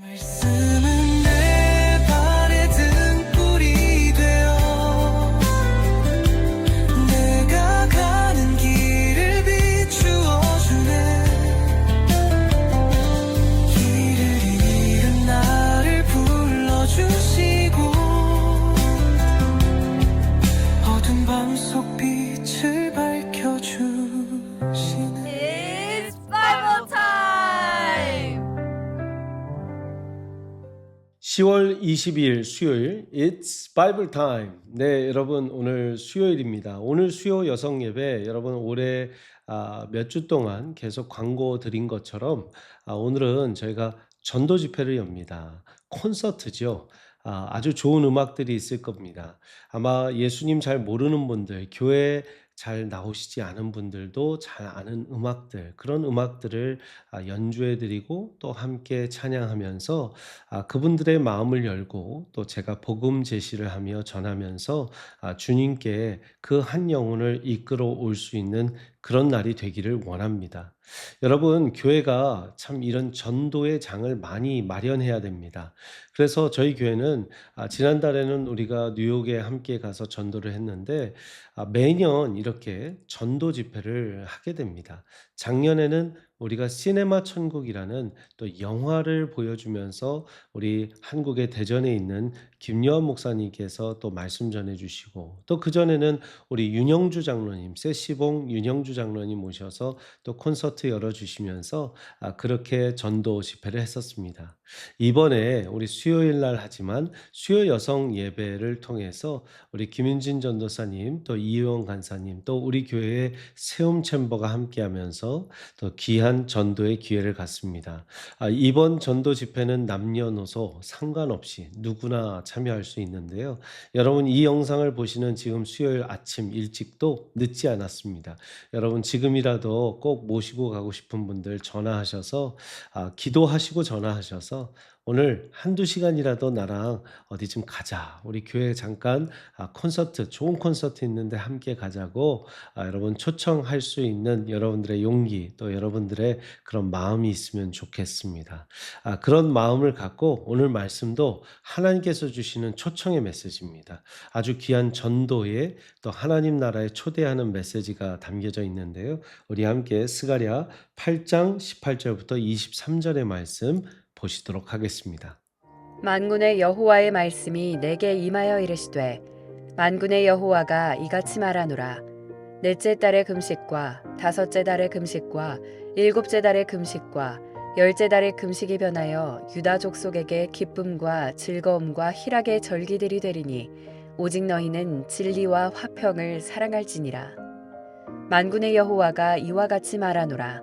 말 22일 수요일 It's Bible Time. 네, 여러분 오늘 수요일입니다. 오늘 수요 여성 예배 여러분 올해 아, 몇 주 동안 계속 광고 드린 것처럼 아, 오늘은 저희가 전도 집회를 엽니다. 콘서트죠. 아, 아주 좋은 음악들이 있을 겁니다. 아마 예수님 잘 모르는 분들, 교회 잘 나오시지 않은 분들도 잘 아는 음악들, 그런 음악들을 아, 연주해 드리고 또 함께 찬양하면서 아, 그분들의 마음을 열고 또 제가 복음 제시를 하며 전하면서 아, 주님께 그 한 영혼을 이끌어 올 수 있는 그런 날이 되기를 원합니다. 여러분, 교회가 참 이런 전도의 장을 많이 마련해야 됩니다. 그래서 저희 교회는 아, 지난달에는 우리가 뉴욕에 함께 가서 전도를 했는데 아, 매년 이렇게 전도 집회를 하게 됩니다. 작년에는 우리가 시네마 천국이라는 또 영화를 보여주면서 우리 한국의 대전에 있는 김여한 목사님께서 또 말씀 전해주시고 또 그전에는 우리 윤영주 장로님, 세시봉 윤영주 장로님 모셔서 또 콘서트 열어주시면서 아, 그렇게 전도 집회를 했었습니다. 이번에 우리 수요일 날 하지만 수요 여성 예배를 통해서 우리 김윤진 전도사님 또 이효영 간사님 또 우리 교회의 세움 챔버가 함께하면서 또 귀한 전도의 기회를 갖습니다. 아, 이번 전도 집회는 남녀노소 상관없이 누구나 참여할 수 있는데요. 여러분 이 영상을 보시는 지금 수요일 아침 일찍도 늦지 않았습니다. 여러분 지금이라도 꼭 모시고 가고 싶은 분들 전화하셔서 아, 기도하시고 전화하셔서 오늘 한두 시간이라도 나랑 어디 좀 가자. 우리 교회 잠깐 아, 콘서트, 좋은 콘서트 있는데 함께 가자고 아, 여러분 초청할 수 있는 여러분들의 용기 또 여러분들의 그런 마음이 있으면 좋겠습니다. 아, 그런 마음을 갖고 오늘 말씀도 하나님께서 주시는 초청의 메시지입니다. 아주 귀한 전도에 또 하나님 나라에 초대하는 메시지가 담겨져 있는데요. 우리 함께 스가랴 8장 18절부터 23절의 말씀 보시도록 하겠습니다. 만군의 여호와의 말씀이 내게 임하여 이르시되 만군의 여호와가 이같이 말하노라. 넷째 달의 금식과 다섯째 달의 금식과 일곱째 달의 금식과 열째 달의 금식이 변하여 유다 족속에게 기쁨과 즐거움과 희락의 절기들이 되리니 오직 너희는 진리와 화평을 사랑할지니라. 만군의 여호와가 이와 같이 말하노라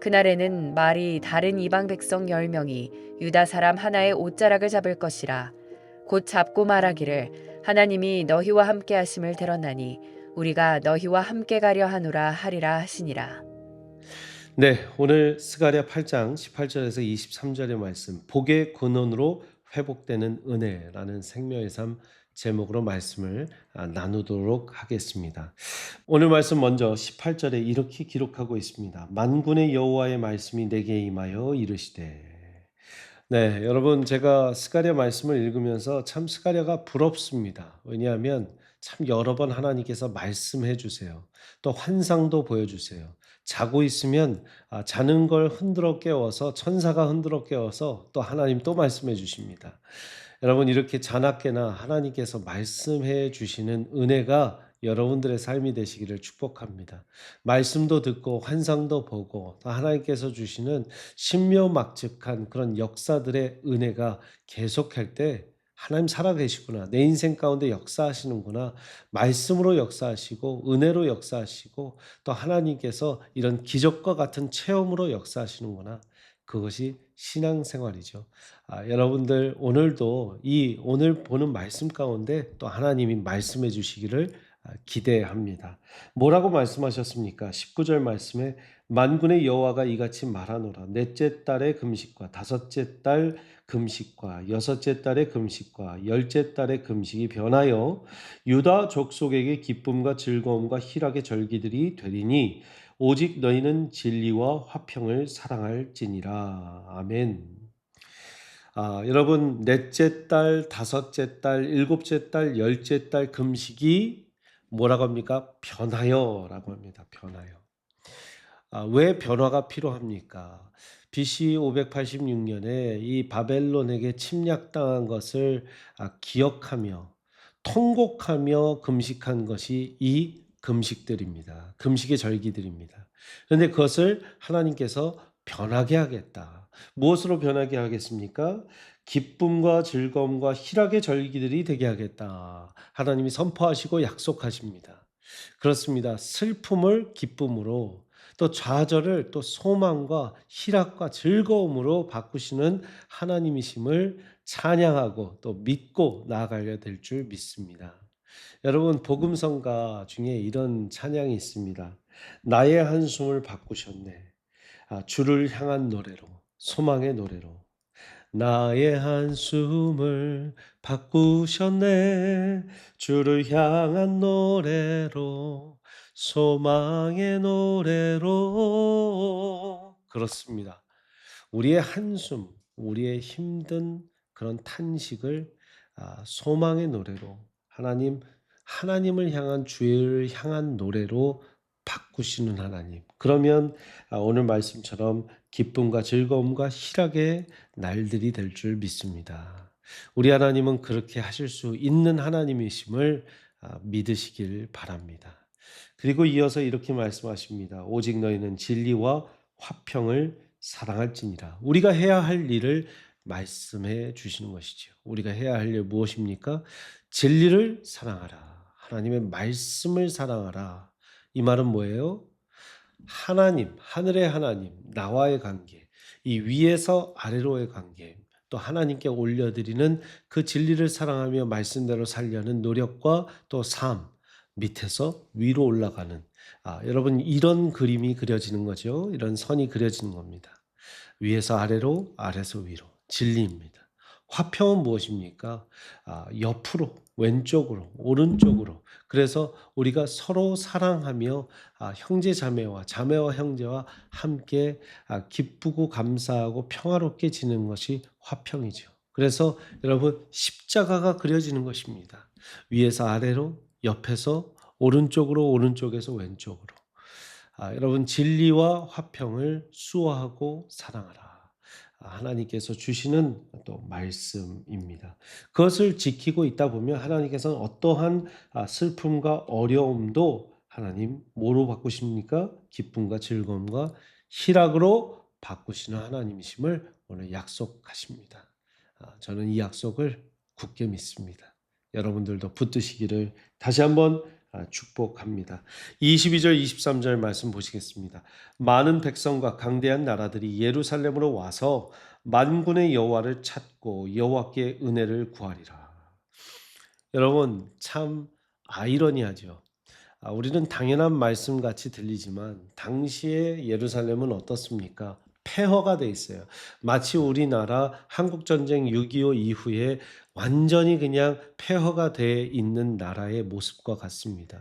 그날에는 말이 다른 이방 백성 열 명이 유다 사람 하나의 옷자락을 잡을 것이라 곧 잡고 말하기를 하나님이 너희와 함께 하심을 들었나니 우리가 너희와 함께 가려 하노라 하리라 하시니라. 네, 오늘 스가랴 8장 18절에서 23절의 말씀 복의 근원으로 회복되는 은혜라는 생명의 삶 제목으로 말씀을 아, 나누도록 하겠습니다. 오늘 말씀 먼저 18절에 이렇게 기록하고 있습니다. 만군의 여호와의 말씀이 내게 임하여 이르시되 네, 여러분 제가 스가랴 말씀을 읽으면서 참 스가랴가 부럽습니다. 왜냐하면 참 여러 번 하나님께서 말씀해 주세요. 또 환상도 보여 주세요. 자고 있으면 아, 자는 걸 흔들어 깨워서 천사가 흔들어 깨워서 또 하나님 또 말씀해 주십니다. 여러분 이렇게 자나깨나 하나님께서 말씀해 주시는 은혜가 여러분들의 삶이 되시기를 축복합니다. 말씀도 듣고 환상도 보고 또 하나님께서 주시는 신묘막측한 그런 역사들의 은혜가 계속할 때 하나님 살아계시구나. 내 인생 가운데 역사하시는구나. 말씀으로 역사하시고 은혜로 역사하시고 또 하나님께서 이런 기적과 같은 체험으로 역사하시는구나. 그것이 신앙생활이죠. 아, 여러분들 오늘도 이 오늘 보는 말씀 가운데 또 하나님이 말씀해 주시기를 아, 기대합니다. 뭐라고 말씀하셨습니까? 19절 말씀에 만군의 여호와가 이같이 말하노라 넷째 달의 금식과 다섯째 달 금식과 여섯째 달의 금식과 열째 달의 금식이 변하여 유다 족속에게 기쁨과 즐거움과 희락의 절기들이 되리니 오직 너희는 진리와 화평을 사랑할지니라 아멘. 아, 여러분 넷째 달, 다섯째 달, 일곱째 달, 열째 달 금식이 뭐라고 합니까? 변하여라고 합니다. 변하여. 아, 왜 변화가 필요합니까? BC 586년에 이 바벨론에게 침략당한 것을 아, 기억하며 통곡하며 금식한 것이 이 금식들입니다. 금식의 절기들입니다. 그런데 그것을 하나님께서 변하게 하겠다. 무엇으로 변하게 하겠습니까? 기쁨과 즐거움과 희락의 절기들이 되게 하겠다. 하나님이 선포하시고 약속하십니다. 그렇습니다. 슬픔을 기쁨으로 또 좌절을 또 소망과 희락과 즐거움으로 바꾸시는 하나님이심을 찬양하고 또 믿고 나아가야 될줄 믿습니다. 여러분 복음성가 중에 이런 찬양이 있습니다. 나의 한숨을 바꾸셨네. 아, 주를 향한 노래로 소망의 노래로 나의 한숨을 바꾸셨네. 주를 향한 노래로 소망의 노래로 그렇습니다. 우리의 한숨, 우리의 힘든 그런 탄식을 아, 소망의 노래로 하나님 하나님을 향한 주를 향한 노래로 바꾸시는 하나님. 그러면 아, 오늘 말씀처럼 기쁨과 즐거움과 희락의 날들이 될 줄 믿습니다. 우리 하나님은 그렇게 하실 수 있는 하나님이심을 아, 믿으시길 바랍니다. 그리고 이어서 이렇게 말씀하십니다. 오직 너희는 진리와 화평을 사랑할지니라. 우리가 해야 할 일을 말씀해 주시는 것이죠. 우리가 해야 할 일 무엇입니까? 진리를 사랑하라. 하나님의 말씀을 사랑하라. 이 말은 뭐예요? 하나님, 하늘의 하나님, 나와의 관계, 이 위에서 아래로의 관계, 또 하나님께 올려드리는 그 진리를 사랑하며 말씀대로 살려는 노력과 또 삶, 밑에서 위로 올라가는, 아, 여러분, 이런 그림이 그려지는 거죠. 이런 선이 그려지는 겁니다. 위에서 아래로, 아래서 위로. 진리입니다. 화평은 무엇입니까? 아, 옆으로, 왼쪽으로, 오른쪽으로. 그래서 우리가 서로 사랑하며 아, 형제 자매와 자매와 형제와 함께 아, 기쁘고 감사하고 평화롭게 지는 것이 화평이죠. 그래서 여러분 십자가가 그려지는 것입니다. 위에서 아래로, 옆에서 오른쪽으로, 오른쪽에서 왼쪽으로. 아, 여러분 진리와 화평을 수호하고 사랑하라. 아, 하나님께서 주시는 또 말씀입니다. 그것을 지키고 있다 보면 하나님께서는 어떠한 아, 슬픔과 어려움도 하나님 뭐로 바꾸십니까? 기쁨과 즐거움과 희락으로 바꾸시는 하나님이심을 오늘 약속하십니다. 아, 저는 이 약속을 굳게 믿습니다. 여러분들도 붙드시기를 다시 한번 아, 축복합니다. 22절 23절 말씀 보시겠습니다. 많은 백성과 강대한 나라들이 예루살렘으로 와서 만군의 여호와를 찾고 여호와께 은혜를 구하리라. 여러분 참 아이러니하죠. 아, 우리는 당연한 말씀 같이 들리지만 당시의 예루살렘은 어떻습니까? 폐허가 돼 있어요. 마치 우리나라 한국 전쟁 6.25 이후에 완전히 그냥 폐허가 돼 있는 나라의 모습과 같습니다.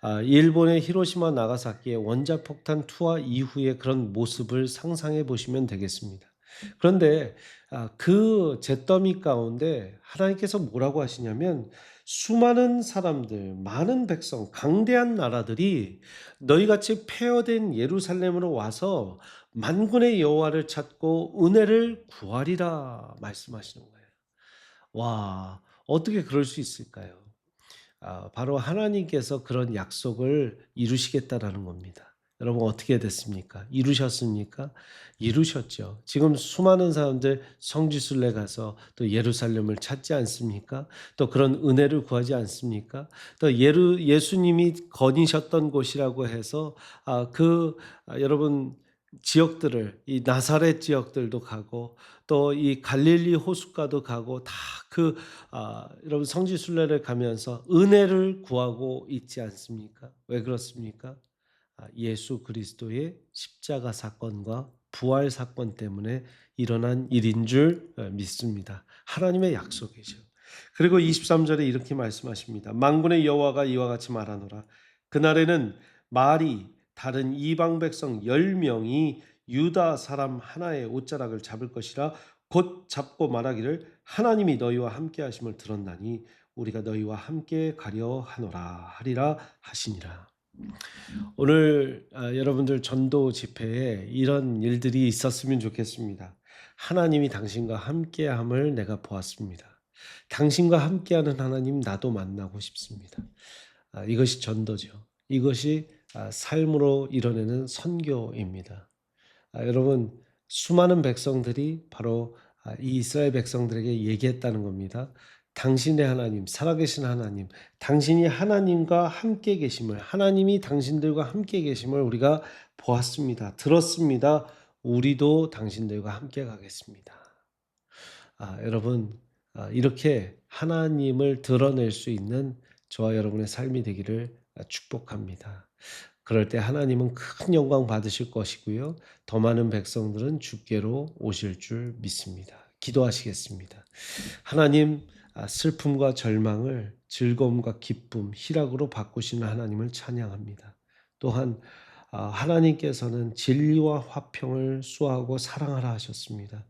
아, 일본의 히로시마 나가사키의 원자폭탄 투하 이후의 그런 모습을 상상해 보시면 되겠습니다. 그런데 아, 그 잿더미 가운데 하나님께서 뭐라고 하시냐면 수많은 사람들, 많은 백성, 강대한 나라들이 너희같이 폐허된 예루살렘으로 와서 만군의 여호와를 찾고 은혜를 구하리라 말씀하시는 거예요. 와, 어떻게 그럴 수 있을까요? 아, 바로 하나님께서 그런 약속을 이루시겠다라는 겁니다. 여러분 어떻게 됐습니까? 이루셨습니까? 이루셨죠. 지금 수많은 사람들 성지순례 가서 또 예루살렘을 찾지 않습니까? 또 그런 은혜를 구하지 않습니까? 또 예루 예수님이 거니셨던 곳이라고 해서 아, 그 아, 여러분 지역들을 이 나사렛 지역들도 가고 또 이 갈릴리 호숫가도 가고 다그 아, 여러분 성지 순례를 가면서 은혜를 구하고 있지 않습니까? 왜 그렇습니까? 아, 예수 그리스도의 십자가 사건과 부활 사건 때문에 일어난 일인 줄 어, 믿습니다. 하나님의 약속이죠. 그리고 23절에 이렇게 말씀하십니다. 만군의 여호와가 이와 같이 말하노라. 그날에는 말이 다른 이방 백성 10명이 유다 사람 하나의 옷자락을 잡을 것이라 곧 잡고 말하기를 하나님이 너희와 함께 하심을 들었나니 우리가 너희와 함께 가려 하노라 하리라 하시니라. 오늘 아, 여러분들 전도 집회에 이런 일들이 있었으면 좋겠습니다. 하나님이 당신과 함께함을 내가 보았습니다. 당신과 함께하는 하나님 나도 만나고 싶습니다. 아, 이것이 전도죠. 이것이 아, 삶으로 이뤄내는 선교입니다. 아, 여러분 수많은 백성들이 바로 아, 이 이스라엘 백성들에게 얘기했다는 겁니다. 당신의 하나님, 살아계신 하나님, 당신이 하나님과 함께 계심을, 하나님이 당신들과 함께 계심을 우리가 보았습니다. 들었습니다. 우리도 당신들과 함께 가겠습니다. 아, 여러분, 아, 이렇게 하나님을 드러낼 수 있는 저와 여러분의 삶이 되기를 축복합니다. 그럴 때 하나님은 큰 영광 받으실 것이고요. 더 많은 백성들은 주께로 오실 줄 믿습니다. 기도하시겠습니다. 하나님, 아, 슬픔과 절망을 즐거움과 기쁨, 희락으로 바꾸시는 하나님을 찬양합니다. 또한 아, 하나님께서는 진리와 화평을 수하고 사랑하라 하셨습니다.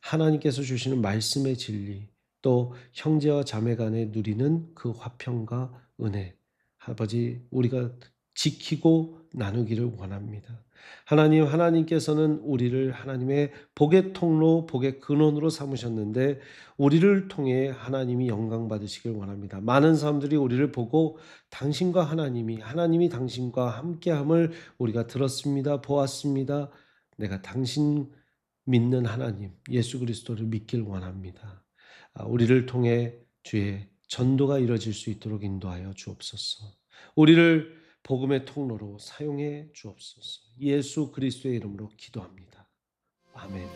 하나님께서 주시는 말씀의 진리, 또 형제와 자매 간에 누리는 그 화평과 은혜, 아버지 우리가 지키고 나누기를 원합니다. 하나님, 하나님께서는 우리를 하나님의 복의 통로, 복의 근원으로 삼으셨는데 우리를 통해 하나님이 영광 받으시길 원합니다. 많은 사람들이 우리를 보고 당신과 하나님이 하나님이 당신과 함께함을 우리가 들었습니다. 보았습니다. 내가 당신 믿는 하나님 예수 그리스도를 믿길 원합니다. 아, 우리를 통해 주의 전도가 이루어질 수 있도록 인도하여 주옵소서. 우리를 복음의 통로로 사용해 주옵소서. 예수 그리스도의 이름으로 기도합니다. 아멘.